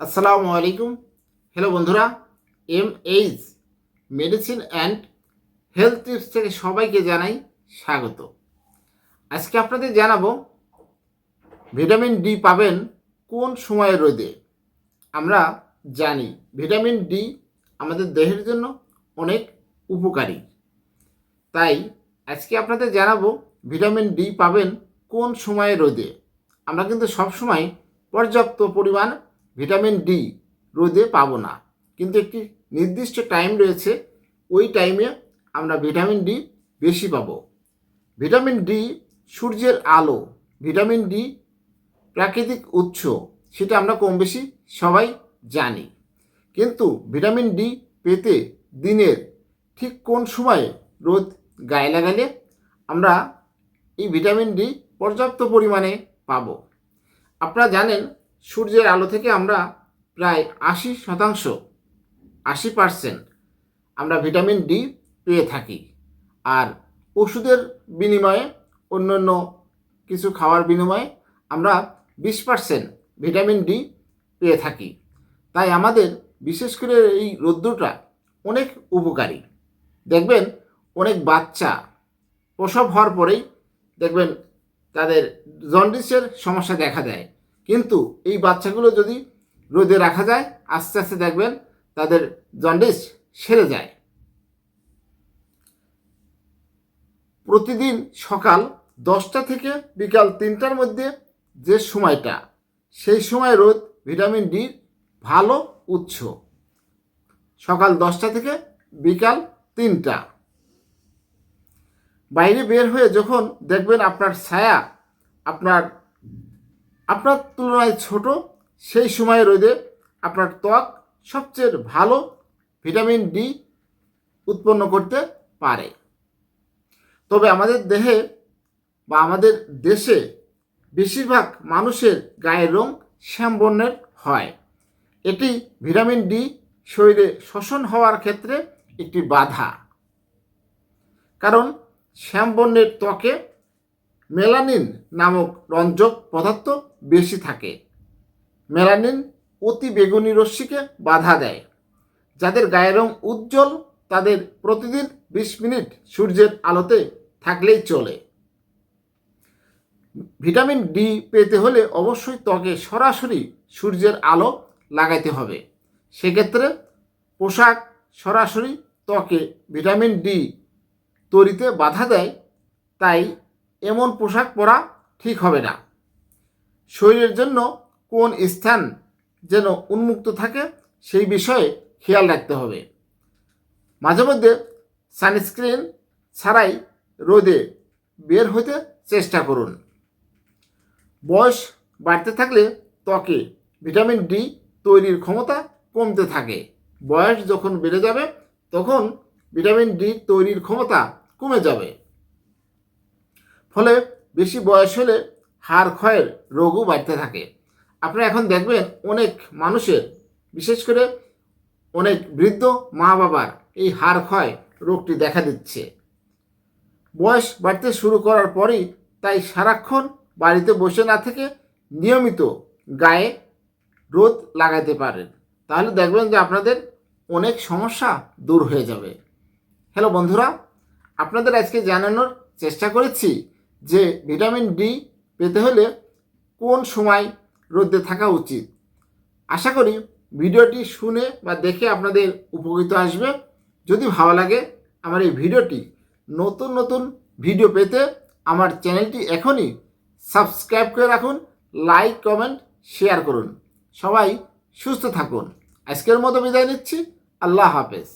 আসসালামু আলাইকুম। হ্যালো বন্ধুরা M H medicine and health tips থেকে সবাইকে জানাই স্বাগত। আজকে আপনাদের জানাব ভিটামিন ডি পাবেন কোন সময়ের রোদে? আমরা জানি ভিটামিন ডি আমাদের দেহের জন্য অনেক উপকারী। তাই আজকে আপনাদের জানাব ভিটামিন ডি পাবেন কোন সময়ে রোদে? আমরা কিন্তু সবসময় পর্যাপ্ত পরিমাণ ভিটামিন ডি রোদে পাবো না। কিন্তু একটি নির্দিষ্ট টাইম রয়েছে, ওই টাইমে আমরা ভিটামিন ডি বেশি পাবো। ভিটামিন ডি সূর্যের আলো, ভিটামিন ডি প্রাকৃতিক উৎস, সেটা আমরা কম বেশি সবাই জানি। কিন্তু ভিটামিন ডি পেতে দিনের ঠিক কোন সময়ে রোদ গায়ে লাগালে আমরা এই ভিটামিন ডি পর্যাপ্ত পরিমাণে পাব। আপনারা জানেন সূর্যের আলো থেকে আমরা প্রায় আশি শতাংশ, আশি পার্সেন্ট আমরা ভিটামিন ডি পেয়ে থাকি। আর ওষুধের বিনিময়ে অন্য অন্য কিছু খাওয়ার বিনিময়ে আমরা বিশ পার্সেন্ট ভিটামিন ডি পেয়ে থাকি। তাই আমাদের বিশেষ করে এই রোদ্দুরটা অনেক উপকারী। দেখবেন অনেক বাচ্চা প্রসব হওয়ার পরেই দেখবেন তাদের জন্ডিসের সমস্যা দেখা দেয়। কিন্তু এই বাচ্চাগুলো যদি রোদে রাখা যায়, আস্তে আস্তে দেখবেন তাদের জন্ডিস সেরে যায়। প্রতিদিন সকাল দশটা থেকে বিকাল তিনটার মধ্যে যে সময়টা, সেই সময় রোদ ভিটামিন ডির ভালো উৎস। সকাল দশটা থেকে বিকাল তিনটা। বাইরে বের হয়ে যখন দেখবেন আপনার ছায়া, আপনার আপনার তুলনায় ছোট, সেই সময় রোদে আপনার ত্বক সবচেয়ে ভালো ভিটামিন ডি উৎপন্ন করতে পারে। তবে আমাদের দেহে বা আমাদের দেশে বেশিরভাগ মানুষের গায়ের রং শ্যামবর্ণের হয়। এটি ভিটামিন ডি শরীরে শোষণ হওয়ার ক্ষেত্রে একটি বাধা। কারণ শ্যাম বর্ণের ত্বকে মেলানিন নামক রঞ্জক পদার্থ বেশি থাকে। মেলানিন অতি বেগুনি রশ্মিকে বাধা দেয়। যাদের গায়ের রং উজ্জ্বল, তাদের প্রতিদিন বিশ মিনিট সূর্যের আলোতে থাকলেই চলে। ভিটামিন ডি পেতে হলে অবশ্যই ত্বকে সরাসরি সূর্যের আলো লাগাইতে হবে। সেক্ষেত্রে পোশাক সরাসরি ত্বকে ভিটামিন ডি তৈরিতে বাধা দেয়, তাই এমন পোশাক পরা ঠিক হবে না। শরীরের জন্য কোন স্থান যেন উন্মুক্ত থাকে সেই বিষয়ে খেয়াল রাখতে হবে। মাঝে মধ্যে সানস্ক্রিন ছাড়াই রোদে বের হতে চেষ্টা করুন। বয়স বাড়তে থাকলে ত্বকে ভিটামিন ডি তৈরির ক্ষমতা কমতে থাকে। বয়স যখন বেড়ে যাবে, তখন ভিটামিন ডি তৈরির ক্ষমতা কমে যাবে। ফলে বেশি বয়স হলে হাড় ক্ষয়ের রোগও বাড়তে থাকে। আপনারা এখন দেখবেন অনেক মানুষের, বিশেষ করে অনেক বৃদ্ধ মা বাবার এই হাড় ক্ষয় রোগটি দেখা দিচ্ছে। বয়স বাড়তে শুরু করার পরই তাই সারাক্ষণ বাড়িতে বসে না থেকে নিয়মিত গায়ে রোদ লাগাতে পারেন। তাহলে দেখবেন যে আপনাদের অনেক সমস্যা দূর হয়ে যাবে। হ্যালো বন্ধুরা, আপনাদের আজকে জানানোর চেষ্টা করেছি যে ভিটামিন ডি পেতে হলে কোন সময় রোদে থাকা উচিত? আশা করি ভিডিওটি শুনে বা দেখে আপনাদের উপকৃত আসবে। যদি ভালো লাগে আমার এই ভিডিওটি, নতুন নতুন ভিডিও পেতে আমার চ্যানেলটি এখনই সাবস্ক্রাইব করে রাখুন, লাইক, কমেন্ট, শেয়ার করুন। সবাই সুস্থ থাকুন। আজকের মতো বিদায় নিচ্ছি। আল্লাহ হাফেজ।